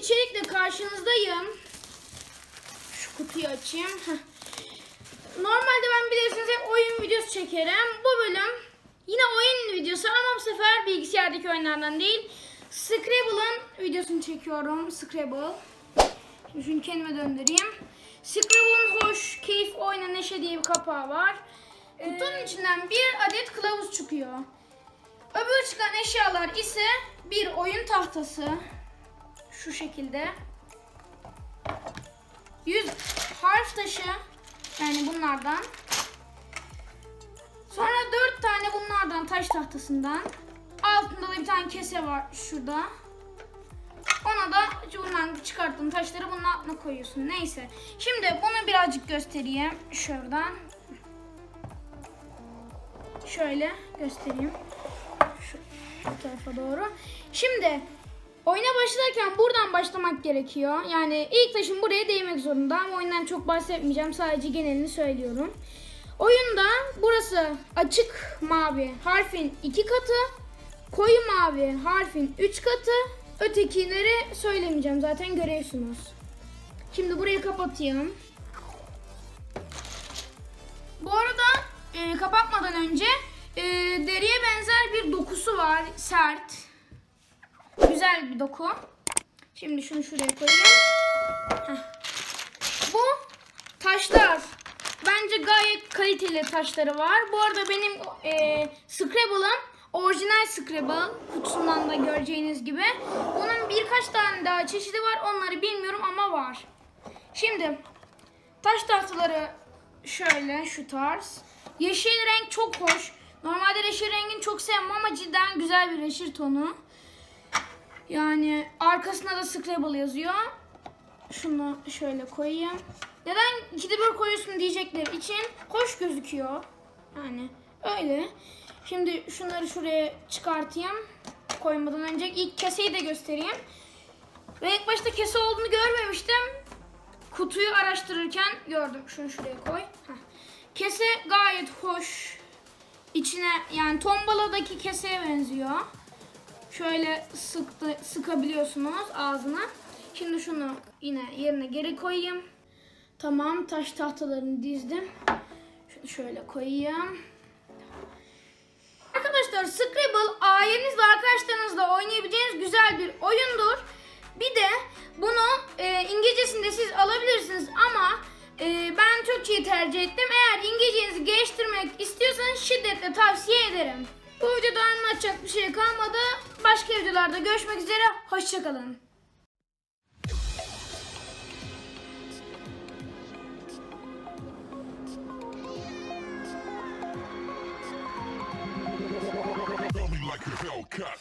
içerikle karşınızdayım. Şu kutuyu açayım. Normalde ben bilirsiniz hep oyun videosu çekerim. Bu bölüm yine oyun videosu ama bu sefer bilgisayardaki oyunlardan değil. Scrabble'ın videosunu çekiyorum. Scrabble. Şimdi şunu kendime döndüreyim. Scrabble'ın hoş, keyif, oyna, neşe diye bir kapağı var. Kutunun içinden bir adet kılavuz çıkıyor. Öbür çıkan eşyalar ise bir oyun tahtası. Şu şekilde. 100 harf taşı. Yani bunlardan. Sonra 4 tane bunlardan taş tahtasından. Altında da bir tane kese var şurada. Ona da bundan çıkarttığın taşları bunun altına koyuyorsun. Neyse. Şimdi bunu birazcık göstereyim. Şuradan. Şöyle göstereyim. Şu tarafa doğru. Şimdi oyuna başlarken buradan başlamak gerekiyor. Yani ilk taşın buraya değmek zorunda ama oyundan çok bahsetmeyeceğim. Sadece genelini söylüyorum. Oyunda burası açık mavi harfin iki katı, koyu mavi harfin üç katı. Ötekileri söylemeyeceğim zaten görüyorsunuz. Şimdi burayı kapatayım. Bu arada e, kapatmadan önce e, deriye benzer bir dokusu var. Sert. Güzel bir doku. Şimdi şunu şuraya koyayım. Heh. Bu taşlar. Bence gayet kaliteli taşları var. Bu arada benim e, Scrabble'ım orijinal Scrabble. Kutusundan da göreceğiniz gibi. Bunun birkaç tane daha çeşidi var. Onları bilmiyorum ama var. Şimdi taş tahtaları şöyle şu tarz. Yeşil renk çok hoş. Normalde yeşil rengini çok sevmem ama cidden güzel bir yeşil tonu. Yani arkasına da Scrabble yazıyor. Şunu şöyle koyayım. Neden ikide bir koyuyorsun diyecekler için hoş gözüküyor. Yani öyle. Şimdi şunları şuraya çıkartayım. Koymadan önce ilk keseyi de göstereyim. Ve ilk başta kese olduğunu görmemiştim. Kutuyu araştırırken gördüm. Şunu şuraya koy. Heh. Kese gayet hoş. İçine yani tombaladaki keseye benziyor. Şöyle sıktı, sıkabiliyorsunuz ağzına. Şimdi şunu yine yerine geri koyayım. Tamam taş tahtalarını dizdim. Şunu şöyle koyayım. Arkadaşlar Scrabble ailenizle arkadaşlarınızla oynayabileceğiniz güzel bir oyundur. Bir de bunu e, İngilizcesinde siz alabilirsiniz ama e, ben Türkçeyi tercih ettim. Eğer İngilizcenizi geliştirmek istiyorsanız şiddetle tavsiye ederim. Bu videoda anlatacak bir şey kalmadı. Başka videolarda görüşmek üzere. Hoşçakalın. Like a Hellcat.